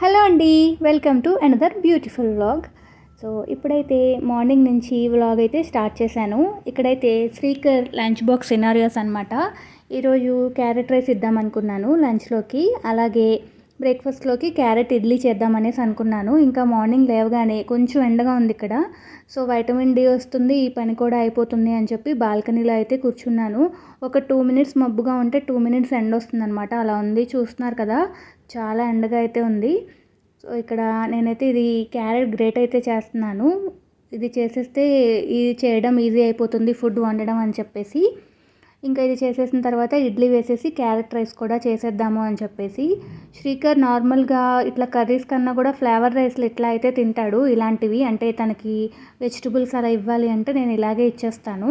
Hello అండి welcome to another beautiful vlog so ఇప్పుడైతే morning నుంచి వ్లాగ్ అయితే స్టార్ట్ చేశాను ఇక్కడైతే స్పీకర్ లంచ్ బాక్స్ సినారియోస్ అనమాట ఈరోజు క్యారెట్ రైస్ ఇద్దామనుకున్నాను లంచ్లోకి అలాగే బ్రేక్ఫాస్ట్లోకి క్యారెట్ ఇడ్లీ చేద్దామనేసి అనుకున్నాను ఇంకా మార్నింగ్ లేవగానే కొంచెం ఎండగా ఉంది ఇక్కడ సో వైటమిన్ డి వస్తుంది ఈ పని కూడా అయిపోతుంది అని చెప్పి బాల్కనీలో అయితే కూర్చున్నాను ఒక టూ మినిట్స్ మబ్బుగా ఉంటే టూ మినిట్స్ ఎండ వస్తుందన్నమాట అలా ఉంది చూస్తున్నారు కదా చాలా ఎండగా అయితే ఉంది సో ఇక్కడ నేనైతే ఇది క్యారెట్ గ్రేట్ అయితే చేస్తున్నాను ఇది చేసేస్తే ఇది చేయడం ఈజీ అయిపోతుంది ఫుడ్ వండడం అని చెప్పేసి ఇంకా ఇది చేసేసిన తర్వాత ఇడ్లీ వేసేసి క్యారెట్ రైస్ కూడా చేసేద్దాము అని చెప్పేసి శ్రీకర్ నార్మల్గా ఇట్లా కర్రీస్ కన్నా కూడా ఫ్లేవర్ రైస్లు ఎట్లా అయితే తింటాడు ఇలాంటివి అంటే తనకి వెజిటబుల్స్ అలా ఇవ్వాలి అంటే నేను ఇలాగే ఇచ్చేస్తాను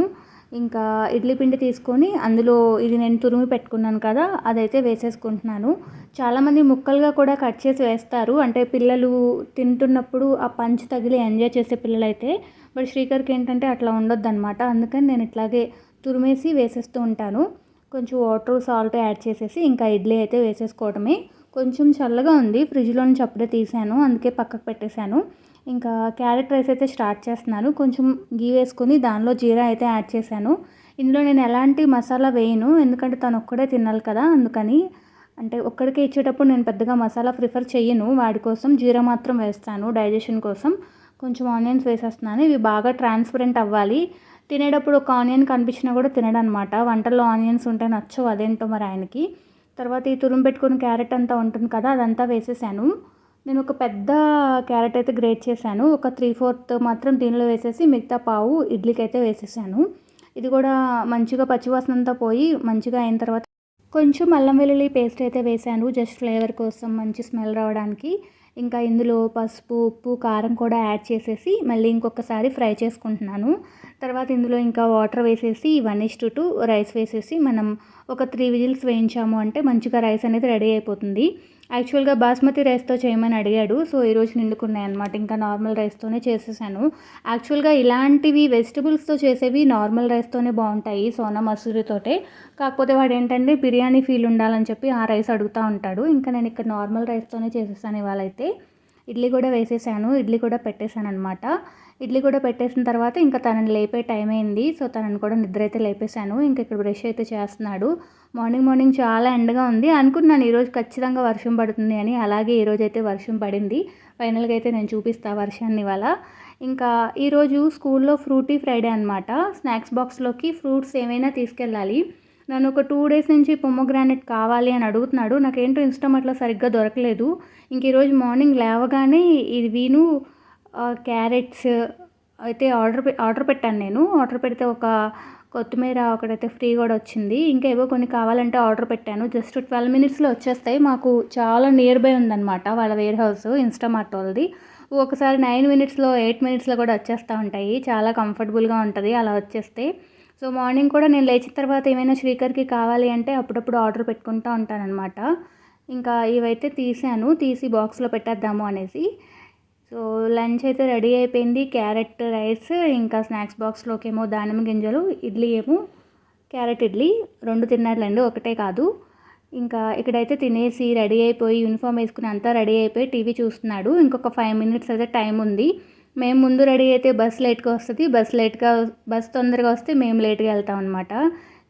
ఇంకా ఇడ్లీ పిండి తీసుకొని అందులో ఇది నేను తురిమి పెట్టుకున్నాను కదా అదైతే వేసేసుకుంటున్నాను చాలామంది ముక్కలుగా కూడా కట్ చేసి వేస్తారు అంటే పిల్లలు తింటున్నప్పుడు ఆ పంచు తగిలి ఎంజాయ్ చేసే పిల్లలైతే బట్ శ్రీకర్కి ఏంటంటే అట్లా ఉండొద్దు అనమాట అందుకని నేను ఇట్లాగే తురిమేసి వేసేస్తూ ఉంటాను కొంచెం వాటర్ సాల్ట్ యాడ్ చేసేసి ఇంకా ఇడ్లీ అయితే వేసేసుకోవడమే కొంచెం చల్లగా ఉంది ఫ్రిడ్జ్లో నుంచి అప్పుడే తీసాను అందుకే పక్కకు పెట్టేశాను ఇంకా క్యారెట్ రైస్ అయితే స్టార్ట్ చేస్తున్నాను కొంచెం గీ వేసుకుని దానిలో జీరా అయితే యాడ్ చేశాను ఇందులో నేను ఎలాంటి మసాలా వేయను ఎందుకంటే తను ఒక్కడే తినాలి కదా అందుకని అంటే ఒక్కడికే ఇచ్చేటప్పుడు నేను పెద్దగా మసాలా ప్రిఫర్ చేయను వాడి కోసం జీరా మాత్రం వేస్తాను డైజెషన్ కోసం కొంచెం ఆనియన్స్ వేసేస్తున్నాను ఇవి బాగా ట్రాన్స్పరెంట్ అవ్వాలి తినేటప్పుడు ఒక ఆనియన్ కనిపించినా కూడా తినడం అనమాట వంటల్లో ఆనియన్స్ ఉంటే నచ్చవు అదేంటో మరి ఆయనకి తర్వాత ఈ తురుము పెట్టుకుని క్యారెట్ అంతా ఉంటుంది కదా అదంతా వేసేసాను నేను ఒక పెద్ద క్యారెట్ అయితే గ్రేట్ చేశాను ఒక త్రీ ఫోర్త్ మాత్రం దీనిలో వేసేసి మిగతా పావు ఇడ్లీకి అయితే వేసేసాను ఇది కూడా మంచిగా పచ్చివాసన అంతా పోయి మంచిగా అయిన తర్వాత కొంచెం అల్లం వెల్లుల్లి పేస్ట్ అయితే వేసాను జస్ట్ ఫ్లేవర్ కోసం మంచి స్మెల్ రావడానికి ఇంకా ఇందులో పసుపు ఉప్పు కారం కూడా యాడ్ చేసేసి మళ్ళీ ఇంకొకసారి ఫ్రై చేసుకుంటున్నాను తర్వాత ఇందులో ఇంకా వాటర్ వేసేసి one is to two rice వేసేసి మనం ఒక త్రీ విజిల్స్ వేయించాము అంటే మంచిగా రైస్ అనేది రెడీ అయిపోతుంది యాక్చువల్గా బాస్మతి రైస్తో చేయమని అడిగాడు సో ఈరోజు నిండుకున్నాయి అనమాట ఇంకా నార్మల్ రైస్తోనే చేసేసాను యాక్చువల్గా ఇలాంటివి వెజిటబుల్స్తో చేసేవి నార్మల్ రైస్తోనే బాగుంటాయి సోనా మసూరితోటే కాకపోతే వాడు ఏంటంటే బిర్యానీ ఫీల్ ఉండాలని చెప్పి ఆ రైస్ అడుగుతూ ఉంటాడు ఇంకా నేను ఇక్కడ నార్మల్ రైస్తోనే చేసేసాను ఇవాళ అయితే ఇడ్లీ కూడా వేసేసాను ఇడ్లీ కూడా పెట్టేశాను అనమాట ఇడ్లీ కూడా పెట్టేసిన తర్వాత ఇంకా తనని లేపే టైం అయింది సో తనని కూడా నిద్ర అయితే లేపేశాను ఇంక ఇక్కడ బ్రష్ అయితే చేస్తున్నాడు మార్నింగ్ మార్నింగ్ చాలా ఎండగా ఉంది అనుకున్నాను ఈరోజు ఖచ్చితంగా వర్షం పడుతుంది అని అలాగే ఈరోజు అయితే వర్షం పడింది ఫైనల్గా అయితే నేను చూపిస్తాను వర్షాన్ని ఇవాళ ఇంకా ఈరోజు స్కూల్లో ఫ్రూటీ ఫ్రైడే అనమాట స్నాక్స్ బాక్స్లోకి ఫ్రూట్స్ ఏమైనా తీసుకెళ్ళాలి నన్ను ఒక టూ డేస్ నుంచి పొమ్మగ్రానెట్ కావాలి అని అడుగుతున్నాడు నాకేంటో ఇన్స్టమ్ అట్లా సరిగ్గా దొరకలేదు ఇంక ఈరోజు మార్నింగ్ లేవగానే ఇది వీను క్యారెట్స్ అయితే ఆర్డర్ ఆర్డర్ పెట్టాను నేను ఆర్డర్ పెడితే ఒక కొత్తిమీర ఒకటైతే ఫ్రీ కూడా వచ్చింది ఇంకా ఏవో కొన్ని కావాలంటే ఆర్డర్ పెట్టాను జస్ట్ ట్వెల్వ్ మినిట్స్లో వచ్చేస్తాయి మాకు చాలా నియర్ బై ఉందన్నమాట వాళ్ళ వేర్ హౌస్ ఇన్స్టామార్ట్ వాళ్ళది ఒకసారి నైన్ మినిట్స్లో ఎయిట్ మినిట్స్లో కూడా వచ్చేస్తూ ఉంటాయి చాలా కంఫర్టబుల్గా ఉంటుంది అలా వచ్చేస్తే సో మార్నింగ్ కూడా నేను లేచిన తర్వాత ఏమైనా శ్రీకర్కి కావాలి అంటే అప్పుడప్పుడు ఆర్డర్ పెట్టుకుంటూ ఉంటానన్నమాట ఇంకా ఇవైతే తీసాను తీసి బాక్స్లో పెట్టేద్దాము అనేసి సో లంచ్ అయితే రెడీ అయిపోయింది క్యారెట్ రైస్ ఇంకా స్నాక్స్ బాక్స్లోకి ఏమో దానిమ్మ గింజలు ఇడ్లీ ఏమో క్యారెట్ ఇడ్లీ రెండు తిన్నట్లండి ఒకటే కాదు ఇంకా ఇక్కడైతే తినేసి రెడీ అయిపోయి యూనిఫామ్ వేసుకుని అంతా రెడీ అయిపోయి టీవీ చూస్తున్నాడు ఇంకొక ఫైవ్ మినిట్స్ అయితే టైం ఉంది మేము ముందు రెడీ అయితే బస్ లేట్గా వస్తుంది బస్ లేట్గా బస్ తొందరగా వస్తే మేము లేట్గా వెళ్తాం అనమాట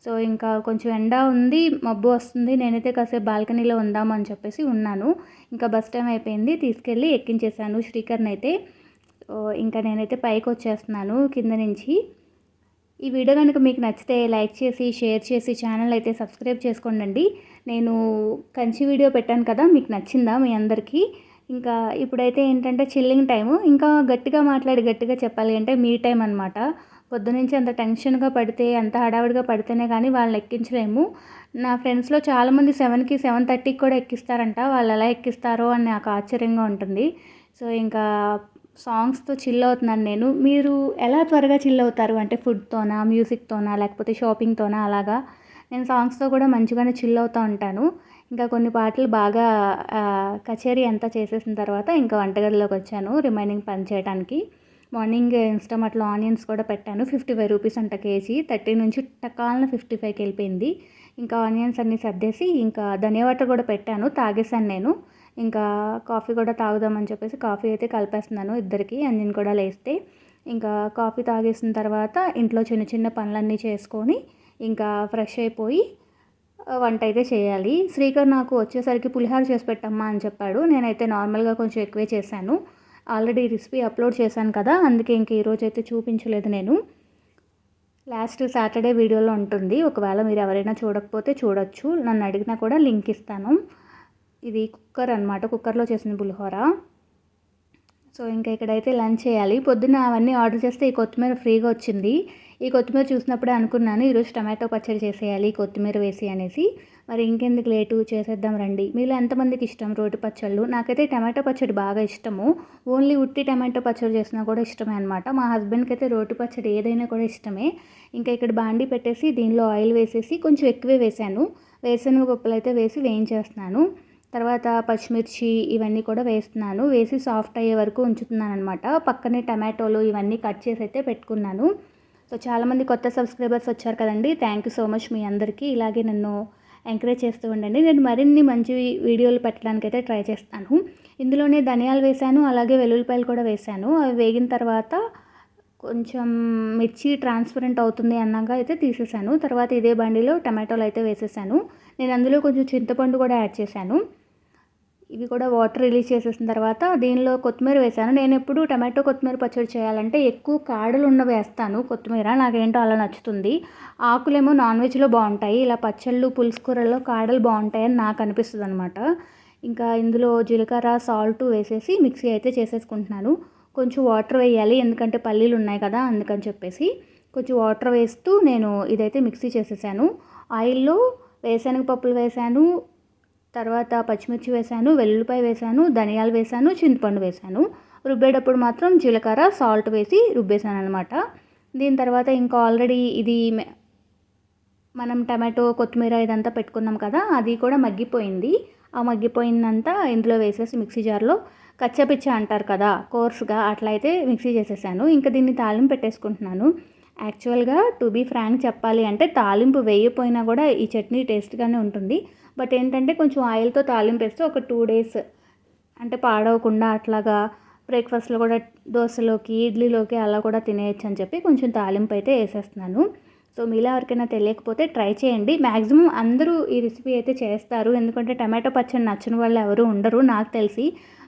సో ఇంకా కొంచెం ఎండ ఉంది మబ్బు వస్తుంది నేనైతే కాసేపు బాల్కనీలో ఉందామని చెప్పేసి ఉన్నాను ఇంకా బస్ టైం అయిపోయింది తీసుకెళ్ళి ఎక్కించేసాను శ్రీకర్ని అయితే ఇంకా నేనైతే పైకి వచ్చేస్తున్నాను కింద నుంచి ఈ వీడియో కనుక మీకు నచ్చితే లైక్ చేసి షేర్ చేసి ఛానల్ అయితే సబ్స్క్రైబ్ చేసుకోండి నేను కంచి వీడియో పెట్టాను కదా మీకు నచ్చిందా మీ అందరికీ ఇంకా ఇప్పుడైతే ఏంటంటే చిల్లింగ్ టైము ఇంకా గట్టిగా మాట్లాడి గట్టిగా చెప్పాలి అంటే మీ టైం అనమాట పొద్దునుంచి అంత టెన్షన్గా పడితే అంత హడావిడిగా పడితేనే కానీ వాళ్ళని ఎక్కించలేము నా ఫ్రెండ్స్లో చాలామంది సెవెన్కి సెవెన్ థర్టీకి కూడా ఎక్కిస్తారంట వాళ్ళు ఎలా ఎక్కిస్తారో అని నాకు ఆశ్చర్యంగా ఉంటుంది సో ఇంకా సాంగ్స్తో చిల్ అవుతున్నాను నేను మీరు ఎలా త్వరగా చిల్ అవుతారు అంటే ఫుడ్తోనా మ్యూజిక్తోనా లేకపోతే షాపింగ్తోనా అలాగా నేను సాంగ్స్తో కూడా మంచిగానే చిల్ అవుతూ ఉంటాను ఇంకా కొన్ని పాటలు బాగా కచేరీ అంతా చేసేసిన తర్వాత ఇంకా వంటగదిలోకి వచ్చాను రిమైనింగ్ పని చేయడానికి మార్నింగ్ ఇన్స్టామార్ట్లో ఆనియన్స్ కూడా పెట్టాను ఫిఫ్టీ ఫైవ్ రూపీస్ అంట కేజీ థర్టీ నుంచి టకాలను ఫిఫ్టీ ఫైవ్కి వెళ్ళిపోయింది ఇంకా ఆనియన్స్ అన్నీ సర్దేసి ఇంకా ధనియా వాటర్ కూడా పెట్టాను తాగేశాను నేను ఇంకా కాఫీ కూడా తాగుదామని చెప్పేసి కాఫీ అయితే కలిపేస్తున్నాను ఇద్దరికి అంజన్ కూడా లేస్తే ఇంకా కాఫీ తాగేసిన తర్వాత ఇంట్లో చిన్న చిన్న పనులన్నీ చేసుకొని ఇంకా ఫ్రెష్ అయిపోయి వంట అయితే చేయాలి శ్రీకర్ నాకు వచ్చేసరికి పులిహోర చేసి పెట్టమ్మా అని చెప్పాడు నేనైతే నార్మల్గా కొంచెం ఎక్కువే చేశాను ఆల్రెడీ రెసిపీ అప్లోడ్ చేశాను కదా అందుకే ఇంక ఈరోజు అయితే చూపించలేదు నేను లాస్ట్ సాటర్డే వీడియోలో ఉంటుంది ఒకవేళ మీరు ఎవరైనా చూడకపోతే చూడొచ్చు నన్ను అడిగినా కూడా లింక్ ఇస్తాను ఇది కుక్కర్ అనమాట కుక్కర్లో చేసిన పులిహోర సో ఇంకా ఇక్కడైతే లంచ్ చేయాలి పొద్దున్న అవన్నీ ఆర్డర్ చేస్తే ఈ కొత్తిమీర ఫ్రీగా వచ్చింది ఈ కొత్తిమీర చూసినప్పుడే అనుకున్నాను ఈరోజు టమాటో పచ్చడి చేసేయాలి కొత్తిమీర వేసి అనేసి మరి ఇంకెందుకు లేటు చేసేద్దాం రండి మీలో ఎంతమందికి ఇష్టం రోటి పచ్చళ్ళు నాకైతే టమాటో పచ్చడి బాగా ఇష్టము ఓన్లీ ఉట్టి టమాటో పచ్చడి చేసినా కూడా ఇష్టమే అనమాట మా హస్బెండ్కి అయితే రోటి పచ్చడి ఏదైనా కూడా ఇష్టమే ఇంకా ఇక్కడ బాండి పెట్టేసి దీనిలో ఆయిల్ వేసేసి కొంచెం ఎక్కువే వేశాను వేసిన పప్పులు అయితే వేసి వేయించేస్తున్నాను తర్వాత పచ్చిమిర్చి ఇవన్నీ కూడా వేస్తున్నాను వేసి సాఫ్ట్ అయ్యే వరకు ఉంచుతున్నాను అనమాట పక్కనే టమాటోలు ఇవన్నీ కట్ చేసి అయితే పెట్టుకున్నాను సో చాలామంది కొత్త సబ్స్క్రైబర్స్ వచ్చారు కదండి థ్యాంక్ యూ సో మచ్ మీ అందరికీ ఇలాగే నన్ను ఎంకరేజ్ చేస్తూ ఉండండి నేను మరిన్ని మంచి వీడియోలు పెట్టడానికైతే ట్రై చేస్తాను ఇందులోనే ధనియాలు వేశాను అలాగే వెల్లుల్లిపాయలు కూడా వేశాను అవి వేగిన తర్వాత కొంచెం మిర్చి ట్రాన్స్పరెంట్ అవుతుంది అన్నాక అయితే తీసేసాను తర్వాత ఇదే బండిలో టమాటోలు అయితే వేసేసాను నేను అందులో కొంచెం చింతపండు కూడా యాడ్ చేశాను ఇవి కూడా వాటర్ రిలీజ్ చేసేసిన తర్వాత దీనిలో కొత్తిమీర వేసాను నేను ఎప్పుడు టమాటో కొత్తిమీర పచ్చడి చేయాలంటే ఎక్కువ కాడలు ఉన్న వేస్తాను కొత్తిమీర నాకేంటో అలా నచ్చుతుంది ఆకులేమో నాన్ వెజ్లో బాగుంటాయి ఇలా పచ్చళ్ళు పులుసుకూరల్లో కాడలు బాగుంటాయి అని నాకు అనిపిస్తుంది అనమాట ఇంకా ఇందులో జీలకర్ర సాల్ట్ వేసేసి మిక్సీ అయితే చేసేసుకుంటున్నాను కొంచెం వాటర్ వేయాలి ఎందుకంటే పల్లీలు ఉన్నాయి కదా అందుకని చెప్పేసి కొంచెం వాటర్ వేస్తూ నేను ఇదైతే మిక్సీ చేసేసాను ఆయిల్లో పప్పులు వేసాను తర్వాత పచ్చిమిర్చి వేశాను వెల్లుల్లిపాయ వేశాను ధనియాలు వేశాను చింతపండు వేశాను రుబ్బేటప్పుడు మాత్రం జీలకర్ర సాల్ట్ వేసి రుబ్బేశాను అనమాట దీని తర్వాత ఇంకా ఆల్రెడీ ఇది మనం టమాటో కొత్తిమీర ఇదంతా పెట్టుకున్నాం కదా అది కూడా మగ్గిపోయింది ఆ మగ్గిపోయిందంతా ఇందులో వేసేసి మిక్సీ జార్లో కచ్చపిచ్చ అంటారు కదా కోర్స్గా అట్లయితే మిక్సీ చేసేసాను ఇంకా దీన్ని తాళం పెట్టేసుకుంటున్నాను యాక్చువల్గా టు బీ ఫ్రాంక్ చెప్పాలి అంటే తాలింపు వేయపోయినా కూడా ఈ చట్నీ టేస్ట్గానే ఉంటుంది బట్ ఏంటంటే కొంచెం ఆయిల్తో తాలింపు వేస్తే ఒక టూ డేస్ అంటే పాడవకుండా అట్లాగా బ్రేక్ఫాస్ట్లో కూడా దోశలోకి ఇడ్లీలోకి అలా కూడా తినేయచ్చు అని చెప్పి కొంచెం తాలింపు అయితే వేసేస్తున్నాను సో మీలా ఎవరికైనా తెలియకపోతే ట్రై చేయండి మ్యాక్సిమం అందరూ ఈ రెసిపీ అయితే చేస్తారు ఎందుకంటే టమాటో పచ్చడి నచ్చిన వాళ్ళు ఎవరు ఉండరు నాకు తెలిసి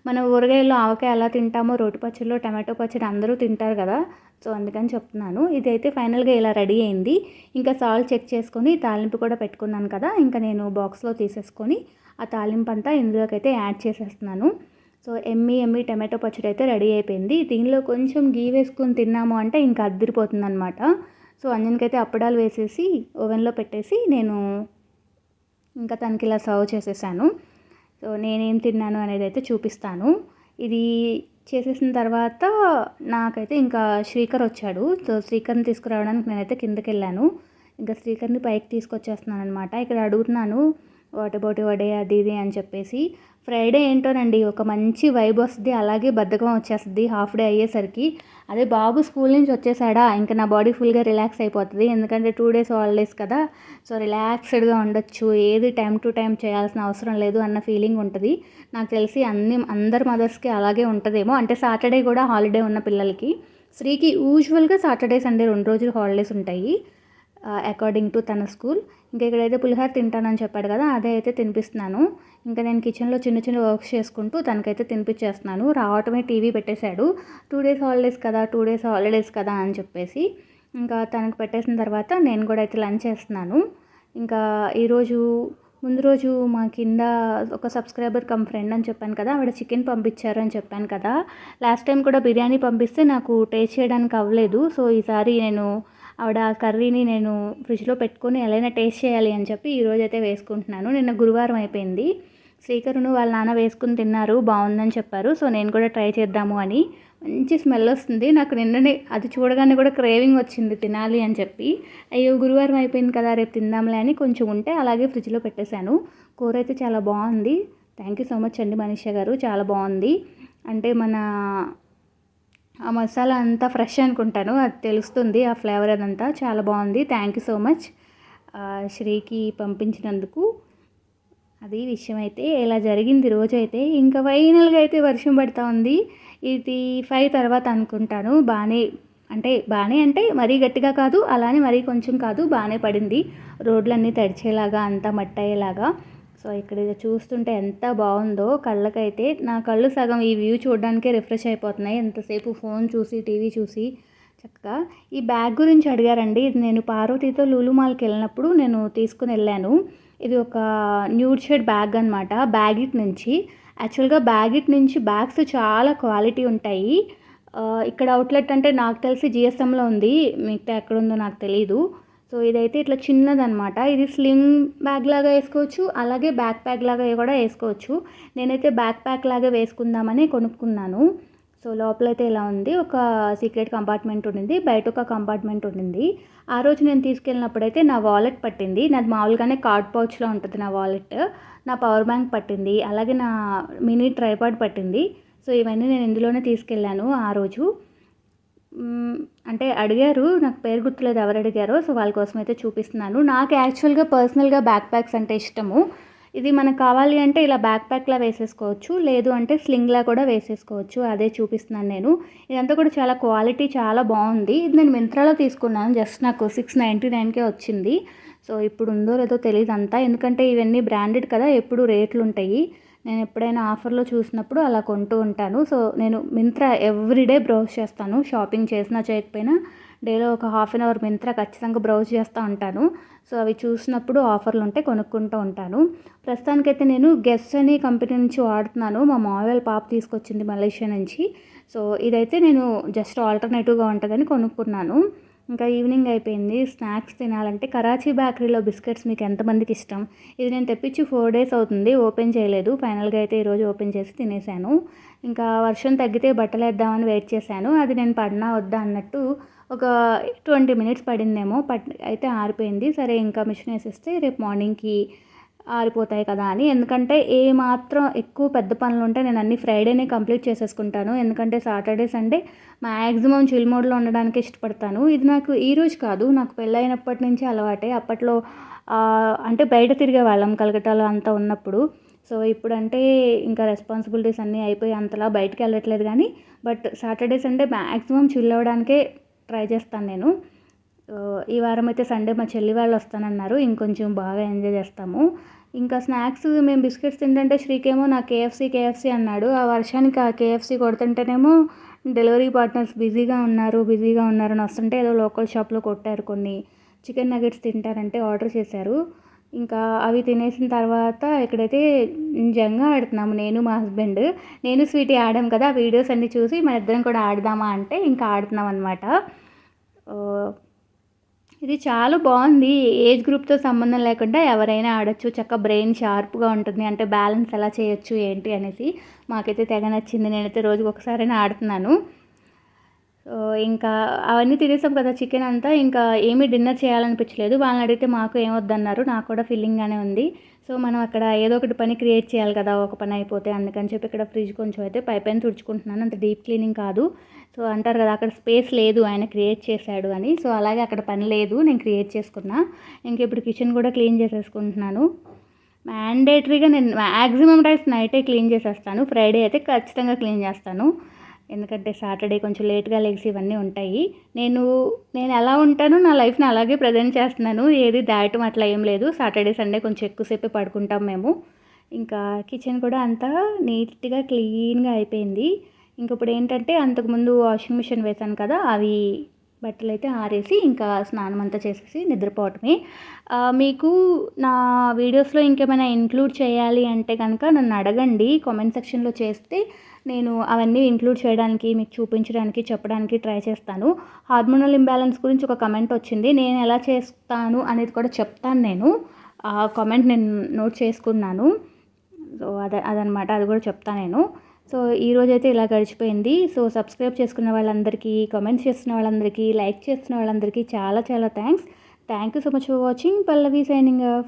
మనం ఊరగాయల్లో ఆవకాయ ఎలా తింటామో రోటి పచ్చడిలో టమాటో పచ్చడి అందరూ తింటారు కదా సో అందుకని చెప్తున్నాను ఇదైతే ఫైనల్గా ఇలా రెడీ అయింది ఇంకా సాల్ట్ చెక్ చేసుకొని తాలింపు కూడా పెట్టుకున్నాను కదా ఇంకా నేను బాక్స్లో తీసేసుకొని ఆ తాలింపు అంతా ఇందులోకైతే యాడ్ చేసేస్తున్నాను సో ఎమ్మి ఎమ్మి టమాటో పచ్చడి అయితే రెడీ అయిపోయింది దీనిలో కొంచెం గీ వేసుకొని తిన్నాము అంటే ఇంకా అద్దరిపోతుంది అనమాట సో అంజన్కైతే అప్పడాలు వేసేసి ఓవెన్లో పెట్టేసి నేను ఇంకా తనకి ఇలా సర్వ్ చేసేసాను సో నేనేం తిన్నాను అనేది అయితే చూపిస్తాను ఇది చేసేసిన తర్వాత నాకైతే ఇంకా శ్రీకర్ వచ్చాడు సో శ్రీకర్ని తీసుకురావడానికి నేనైతే కిందకి వెళ్ళాను ఇంకా శ్రీకర్ని పైకి తీసుకొచ్చేస్తున్నాను అనమాట ఇక్కడ అడుగుతున్నాను వాటబోటి వడే అది ఇది అని చెప్పేసి ఫ్రైడే ఏంటోనండి ఒక మంచి వైబ్ వస్తుంది అలాగే బద్ధకం వచ్చేస్తుంది హాఫ్ డే అయ్యేసరికి అదే బాబు స్కూల్ నుంచి వచ్చేసాడా ఇంకా నా బాడీ ఫుల్గా రిలాక్స్ అయిపోతుంది ఎందుకంటే టూ డేస్ హాలిడేస్ కదా సో రిలాక్స్డ్గా ఉండొచ్చు ఏది టైం టు టైం చేయాల్సిన అవసరం లేదు అన్న ఫీలింగ్ ఉంటుంది నాకు తెలిసి అన్ని అందరి మదర్స్కి అలాగే ఉంటుందేమో అంటే సాటర్డే కూడా హాలిడే ఉన్న పిల్లలకి స్త్రీకి యూజువల్గా సాటర్డే సండే రెండు రోజులు హాలిడేస్ ఉంటాయి అకార్డింగ్ టు తన స్కూల్ ఇంకా ఇక్కడైతే పులిహోర తింటానని చెప్పాడు కదా అదే అయితే తినిపిస్తున్నాను ఇంకా నేను కిచెన్లో చిన్న చిన్న వర్క్స్ చేసుకుంటూ తనకైతే తినిపించేస్తున్నాను రావటమే టీవీ పెట్టేశాడు టూ డేస్ హాలిడేస్ కదా టూ డేస్ హాలిడేస్ కదా అని చెప్పేసి ఇంకా తనకు పెట్టేసిన తర్వాత నేను కూడా అయితే లంచ్ చేస్తున్నాను ఇంకా ఈరోజు ముందు రోజు మా కింద ఒక సబ్స్క్రైబర్ కమ్ ఫ్రెండ్ అని చెప్పాను కదా ఆవిడ చికెన్ పంపించారు అని చెప్పాను కదా లాస్ట్ టైం కూడా బిర్యానీ పంపిస్తే నాకు టేస్ట్ చేయడానికి అవ్వలేదు సో ఈసారి నేను ఆవిడ ఆ కర్రీని నేను ఫ్రిడ్జ్లో పెట్టుకొని ఎలా టేస్ట్ చేయాలి అని చెప్పి ఈరోజైతే వేసుకుంటున్నాను నిన్న గురువారం అయిపోయింది శ్రీకరును వాళ్ళ నాన్న వేసుకుని తిన్నారు బాగుందని చెప్పారు సో నేను కూడా ట్రై చేద్దాము అని మంచి స్మెల్ వస్తుంది నాకు నిన్ననే అది చూడగానే కూడా క్రేవింగ్ వచ్చింది తినాలి అని చెప్పి అయ్యో గురువారం అయిపోయింది కదా రేపు తిందాంలే అని కొంచెం ఉంటే అలాగే ఫ్రిడ్జ్లో పెట్టేశాను కూర అయితే చాలా బాగుంది థ్యాంక్ యూ సో మచ్ అండి మనీష గారు చాలా బాగుంది అంటే మన ఆ మసాలా అంతా ఫ్రెష్ అనుకుంటాను అది తెలుస్తుంది ఆ ఫ్లేవర్ అదంతా చాలా బాగుంది థ్యాంక్ యూ సో మచ్ శ్రీకి పంపించినందుకు అది విషయం అయితే ఇలా జరిగింది రోజు అయితే ఇంకా ఫైనల్గా అయితే వర్షం పడుతూ ఉంది ఇది ఫైవ్ తర్వాత అనుకుంటాను బాగానే అంటే బాగానే అంటే మరీ గట్టిగా కాదు అలానే మరీ కొంచెం కాదు బాగానే పడింది రోడ్లన్నీ తడిచేలాగా అంతా మట్టయ్యేలాగా సో ఇక్కడ చూస్తుంటే ఎంత బాగుందో కళ్ళకైతే నా కళ్ళు సగం ఈ వ్యూ చూడడానికే రిఫ్రెష్ అయిపోతున్నాయి ఎంతసేపు ఫోన్ చూసి టీవీ చూసి చక్కగా ఈ బ్యాగ్ గురించి అడిగారండి ఇది నేను పార్వతితో లూలుమాల్కి మాల్కి వెళ్ళినప్పుడు నేను తీసుకుని వెళ్ళాను ఇది ఒక న్యూడ్ షేడ్ బ్యాగ్ అనమాట బ్యాగిట్ నుంచి యాక్చువల్గా బ్యాగిట్ నుంచి బ్యాగ్స్ చాలా క్వాలిటీ ఉంటాయి ఇక్కడ అవుట్లెట్ అంటే నాకు తెలిసి జిఎస్ఎంలో ఉంది మిగతా ఎక్కడుందో నాకు తెలియదు సో ఇదైతే ఇట్లా చిన్నదనమాట ఇది స్లింగ్ బ్యాగ్ లాగా వేసుకోవచ్చు అలాగే బ్యాక్ ప్యాక్ లాగా కూడా వేసుకోవచ్చు నేనైతే బ్యాక్ ప్యాక్ లాగా వేసుకుందామని కొనుక్కున్నాను సో లోపలైతే ఇలా ఉంది ఒక సీక్రెట్ కంపార్ట్మెంట్ ఉండింది బయట ఒక కంపార్ట్మెంట్ ఉండింది ఆ రోజు నేను తీసుకెళ్ళినప్పుడైతే నా వాలెట్ పట్టింది నాది మామూలుగానే కార్డ్ పౌచ్లో ఉంటుంది నా వాలెట్ నా పవర్ బ్యాంక్ పట్టింది అలాగే నా మినీ ట్రైపాడ్ పట్టింది సో ఇవన్నీ నేను ఇందులోనే తీసుకెళ్ళాను ఆ రోజు అంటే అడిగారు నాకు పేరు గుర్తులేదు ఎవరు అడిగారో సో వాళ్ళ కోసం అయితే చూపిస్తున్నాను నాకు యాక్చువల్గా పర్సనల్గా బ్యాక్ ప్యాక్స్ అంటే ఇష్టము ఇది మనకు కావాలి అంటే ఇలా బ్యాక్ ప్యాక్లా వేసేసుకోవచ్చు లేదు అంటే స్లింగ్లా కూడా వేసేసుకోవచ్చు అదే చూపిస్తున్నాను నేను ఇదంతా కూడా చాలా క్వాలిటీ చాలా బాగుంది ఇది నేను మింత్రాలో తీసుకున్నాను జస్ట్ నాకు సిక్స్ నైంటీ నైన్కే వచ్చింది సో ఇప్పుడు ఉందో లేదో తెలియదు అంతా ఎందుకంటే ఇవన్నీ బ్రాండెడ్ కదా ఎప్పుడు రేట్లు ఉంటాయి నేను ఎప్పుడైనా ఆఫర్లో చూసినప్పుడు అలా కొంటూ ఉంటాను సో నేను మింత్రా ఎవ్రీడే బ్రౌజ్ చేస్తాను షాపింగ్ చేసినా చేయకపోయినా డేలో ఒక హాఫ్ అన్ అవర్ మింత్రా ఖచ్చితంగా బ్రౌజ్ చేస్తూ ఉంటాను సో అవి చూసినప్పుడు ఆఫర్లు ఉంటే కొనుక్కుంటూ ఉంటాను ప్రస్తుతానికైతే నేను గెస్ట్ అనే కంపెనీ నుంచి వాడుతున్నాను మా మావయ్య పాప తీసుకొచ్చింది మలేషియా నుంచి సో ఇదైతే నేను జస్ట్ ఆల్టర్నేటివ్గా ఉంటుందని కొనుక్కున్నాను ఇంకా ఈవినింగ్ అయిపోయింది స్నాక్స్ తినాలంటే కరాచీ బేకరీలో బిస్కెట్స్ మీకు ఎంతమందికి ఇష్టం ఇది నేను తెప్పించి ఫోర్ డేస్ అవుతుంది ఓపెన్ చేయలేదు ఫైనల్గా అయితే ఈరోజు ఓపెన్ చేసి తినేశాను ఇంకా వర్షం తగ్గితే బట్టలు వేద్దామని వెయిట్ చేశాను అది నేను పడినా వద్దా అన్నట్టు ఒక ట్వంటీ మినిట్స్ పడిందేమో పట్ అయితే ఆరిపోయింది సరే ఇంకా మిషన్ వేసేస్తే రేపు మార్నింగ్కి ఆరిపోతాయి కదా అని ఎందుకంటే ఏ మాత్రం ఎక్కువ పెద్ద పనులు ఉంటే నేను అన్ని ఫ్రైడేనే కంప్లీట్ చేసేసుకుంటాను ఎందుకంటే సాటర్డే సండే మ్యాక్సిమం చిల్ మోడ్లో ఉండడానికి ఇష్టపడతాను ఇది నాకు ఈ రోజు కాదు నాకు పెళ్ళైనప్పటి నుంచి అలవాటే అప్పట్లో అంటే బయట తిరిగే వాళ్ళం కలకటాలో అంతా ఉన్నప్పుడు సో ఇప్పుడంటే ఇంకా రెస్పాన్సిబిలిటీస్ అన్నీ అయిపోయి అంతలా బయటకు వెళ్ళట్లేదు కానీ but Saturday Sunday maximum chill అవ్వడానికే try చేస్తాను నేను ఈ వారం అయితే సండే మా చెల్లి వాళ్ళు వస్తానన్నారు ఇంకొంచెం బాగా ఎంజాయ్ చేస్తాము ఇంకా స్నాక్స్ మేము బిస్కెట్స్ తింటుంటే శ్రీకేమో నా కేఎఫ్సీ కేఎఫ్సీ అన్నాడు ఆ వర్షానికి ఆ కేఎఫ్సీ కొడుతుంటేనేమో డెలివరీ పార్ట్నర్స్ బిజీగా ఉన్నారు బిజీగా ఉన్నారు అని వస్తుంటే ఏదో లోకల్ షాప్లో కొట్టారు కొన్ని చికెన్ నగెట్స్ తింటారంటే ఆర్డర్ చేశారు ఇంకా అవి తినేసిన తర్వాత ఇక్కడైతే నిజంగా ఆడుతున్నాము నేను మా హస్బెండ్ నేను స్వీటీ ఆడాం కదా వీడియోస్ అన్నీ చూసి మన ఇద్దరం కూడా ఆడదామా అంటే ఇంకా ఆడుతున్నాం అనమాట ఇది చాలా బాగుంది ఏజ్ గ్రూప్తో సంబంధం లేకుండా ఎవరైనా ఆడచ్చు చక్క బ్రెయిన్ షార్ప్గా ఉంటుంది అంటే బ్యాలెన్స్ ఎలా చేయొచ్చు ఏంటి అనేసి మాకైతే తెగ నచ్చింది నేనైతే రోజుకి ఒకసారైనా ఆడుతున్నాను ఇంకా అవన్నీ తినేసాం కదా చికెన్ అంతా ఇంకా ఏమీ డిన్నర్ చేయాలనిపించలేదు వాళ్ళని అడిగితే మాకు ఏమొద్దన్నారు నాకు కూడా ఫీలింగ్గానే ఉంది సో మనం అక్కడ ఏదో ఒకటి పని క్రియేట్ చేయాలి కదా ఒక పని అయిపోతే అందుకని చెప్పి ఇక్కడ ఫ్రిడ్జ్ కొంచెం అయితే పై పైన తుడుచుకుంటున్నాను అంత డీప్ క్లీనింగ్ కాదు సో అంటారు కదా అక్కడ స్పేస్ లేదు ఆయన క్రియేట్ చేశాడు అని సో అలాగే అక్కడ పని లేదు నేను క్రియేట్ చేసుకున్నా ఇంక ఇప్పుడు కిచెన్ కూడా క్లీన్ చేసేసుకుంటున్నాను మ్యాండేటరీగా నేను మ్యాక్సిమం టైమ్స్ నైటే క్లీన్ చేసేస్తాను ఫ్రైడే అయితే ఖచ్చితంగా క్లీన్ చేస్తాను ఎందుకంటే సాటర్డే కొంచెం లేట్గా లేచి ఇవన్నీ ఉంటాయి నేను నేను ఎలా ఉంటానో నా లైఫ్ని అలాగే ప్రజెంట్ చేస్తున్నాను ఏది దాటం అట్లా ఏం లేదు సాటర్డే సండే కొంచెం ఎక్కువసేపు పడుకుంటాం మేము ఇంకా కిచెన్ కూడా అంతా నీట్గా క్లీన్గా అయిపోయింది ఇంక ఇప్పుడు ఏంటంటే అంతకుముందు వాషింగ్ మిషన్ వేసాను కదా అవి బట్టలు అయితే ఆరేసి ఇంకా స్నానం అంతా చేసేసి నిద్రపోవటమే మీకు నా వీడియోస్లో ఇంకేమైనా ఇంక్లూడ్ చేయాలి అంటే కనుక నన్ను అడగండి కామెంట్ సెక్షన్లో చేస్తే నేను అవన్నీ ఇంక్లూడ్ చేయడానికి మీకు చూపించడానికి చెప్పడానికి ట్రై చేస్తాను హార్మోనల్ ఇంబ్యాలెన్స్ గురించి ఒక కమెంట్ వచ్చింది నేను ఎలా చేస్తాను అనేది కూడా చెప్తాను నేను ఆ కామెంట్ నేను నోట్ చేసుకున్నాను సో అదే అదనమాట అది కూడా చెప్తాను నేను సో ఈరోజైతే అయితే ఇలా గడిచిపోయింది సో సబ్స్క్రైబ్ చేసుకున్న వాళ్ళందరికీ కామెంట్స్ చేస్తున్న వాళ్ళందరికీ లైక్ చేస్తున్న వాళ్ళందరికీ చాలా చాలా thanks Thank you so much for watching. Pallavi signing off.